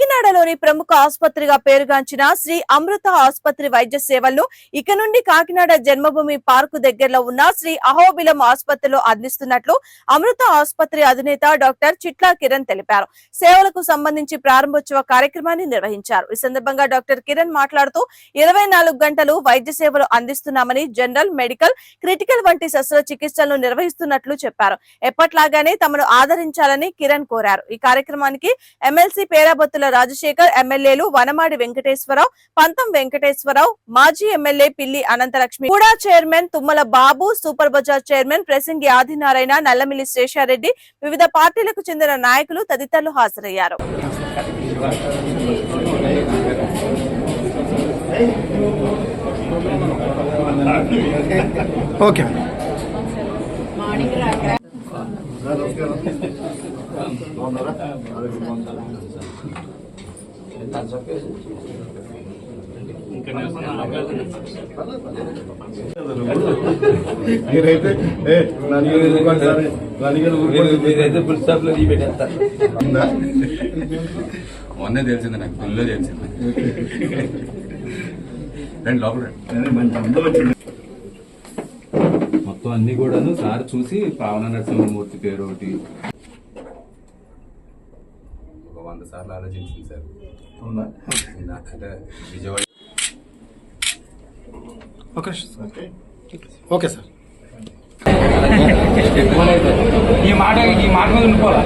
fucking కాకినాడలోని ప్రముఖ ఆసుపత్రిగా పేరుగాంచిన శ్రీ అమృత ఆసుపత్రి వైద్య సేవలను ఇక నుండి కాకినాడ జన్మభూమి పార్కు దగ్గరలో ఉన్న శ్రీ అహోబిలం ఆసుపత్రిలో అందిస్తున్నట్లు అమృత ఆసుపత్రి అధినేత డాక్టర్ చిట్లా కిరణ్ తెలిపారు. సేవలకు సంబంధించి ప్రారంభోత్సవ కార్యక్రమాన్ని నిర్వహించారు. ఈ సందర్భంగా డాక్టర్ కిరణ్ మాట్లాడుతూ ఇరవై నాలుగు గంటలు వైద్య సేవలు అందిస్తున్నామని జనరల్ మెడికల్ క్రిటికల్ వంటి శస్త్రచికిత్సలను నిర్వహిస్తున్నట్లు చెప్పారు. ఎప్పట్లాగానే తమను ఆదరించాలని కిరణ్ కోరారు. ఈ కార్యక్రమానికి ఎమ్మెల్సీ పేరాబత్తుల రాజశేఖర్ ఎమ్మెల్యేలు వనమాడి వెంకటేశ్వరరావు పంతం వెంకటేశ్వరరావు మాజీ M L A Pilli Ananthalakshmi కూడా chairman Tummala Babu super bazaar chairman Prasangi Adinarayana Nallamilli Sesha Reddy వివిధ పార్టీలకు చెందిన నాయకులు తదితరులు హాజరయ్యారు. ఓకే. మీరైతే. మీరైతే ఫుల్ స్టాప్లో పెట్టేస్తారు? మొన్నే తెలిసింది నాకు ఫుల్లో తెలిసింది రండి లోపల. మొత్తం అన్ని కూడాను సార్ చూసి పావన నరసింహమూర్తి పేరు ఒకటి ఒక వంద సార్లు ఆలోచించింది సార్? అంటే Vijayawada okay sir. Okay. Sir. ఈ మాట ఈ మాట మీద ఉండిపోవాలా?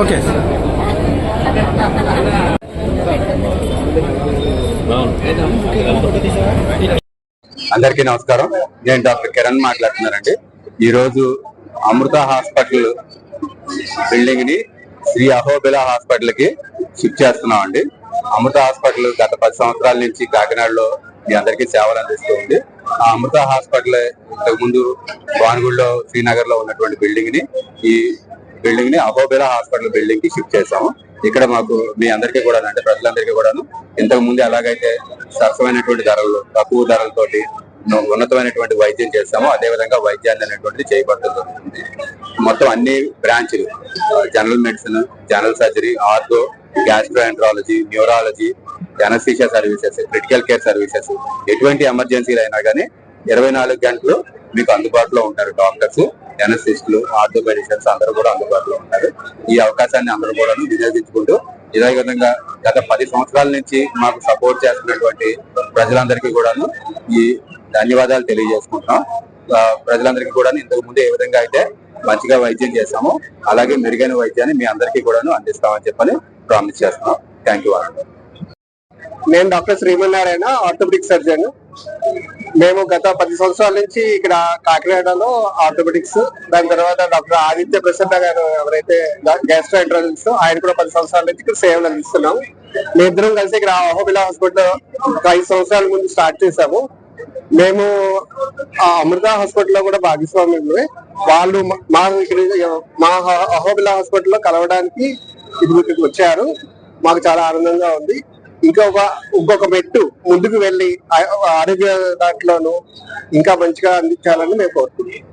Okay sir. అందరికీ నమస్కారం. నేను డాక్టర్ కిరణ్ మాట్లాడుతున్నానండి. ఈరోజు అమృత హాస్పిటల్ బిల్డింగ్ని శ్రీ అహోబిల హాస్పిటల్కి షిఫ్ట్ చేస్తున్నాం అండి అమృత హాస్పిటల్ గత పది సంవత్సరాల నుంచి కాకినాడలో మీ అందరికీ సేవలు అందిస్తూ ఉంది. ఆ అమృత హాస్పిటల్ ఇంతకు ముందు భానుగుడిలో శ్రీనగర్లో ఉన్నటువంటి బిల్డింగ్ని ఈ బిల్డింగ్ని అహోబిల హాస్పిటల్ బిల్డింగ్కి షిఫ్ట్ చేశాము. ఇక్కడ మాకు మీ అందరికీ కూడా అంటే ప్రజలందరికీ కూడాను ఇంతకు ముందు ఎలాగైతే సరసమైనటువంటి ధరలు తక్కువ ధరలతోటి ఉన్నతమైనటువంటి వైద్యం చేస్తామో అదే విధంగా వైద్యాన్ని అనేటువంటిది చేయబడటం జరుగుతుంది మొత్తం అన్ని బ్రాంచ్లు general medicine general surgery ortho gastroenterology neurology anaesthesia services critical care services ఎటువంటి ఎమర్జెన్సీలు అయినా కానీ ఇరవై నాలుగు గంటలు మీకు అందుబాటులో ఉంటారు. డాక్టర్స్ ఎనస్థిస్టులు ఆర్థోపెడిషన్స్ అందరూ కూడా అందుబాటులో ఉంటారు. ఈ అవకాశాన్ని అందరూ కూడా వినియోగించుకుంటూ ఇదే విధంగా గత పది సంవత్సరాల నుంచి మాకు సపోర్ట్ చేస్తున్నటువంటి ప్రజలందరికీ కూడాను ఈ ధన్యవాదాలు తెలియజేసుకుంటున్నాం. ప్రజలందరికీ కూడా ఇంతకు ముందు ఏ విధంగా అయితే మంచిగా వైద్యం చేస్తామో అలాగే మెరుగైన వైద్యాన్ని మీ అందరికీ కూడాను అందిస్తామని చెప్పని ప్రామిస్ చేస్తున్నాం. థ్యాంక్ యూ నేను డాక్టర్ శ్రీమన్నారాయణ ఆర్థోపెడిక్ సర్జన్. మేము గత పది సంవత్సరాల నుంచి ఇక్కడ కాకినాడలో ఆర్థోపెటిక్స్ దాని తర్వాత డాక్టర్ ఆదిత్య ప్రసన్న గారు ఎవరైతే గ్యాస్ట్రో ఎంట్రాలజిస్ట్ ఆయన కూడా పది సంవత్సరాల నుంచి ఇక్కడ సేవలు అందిస్తున్నాం. మేమిద్దరం కలిసి ఇక్కడ అహోబిలా హాస్పిటల్ ఐదు సంవత్సరాల ముందు స్టార్ట్ చేశాము. మేము ఆ అమృత హాస్పిటల్లో కూడా భాగస్వామ్యమే వాళ్ళు మా- మా అహోబిలా హాస్పిటల్లో కలవడానికి ఇప్పుడు ఇక్కడికి వచ్చారు. మాకు చాలా ఆనందంగా ఉంది. ఇంకొక ఇంకొక మెట్టు ముందుకు వెళ్ళి ఆ- ఆరోగ్య దాంట్లోనూ ఇంకా మంచిగా అందించాలని మేము కోరుకుంటున్నాం.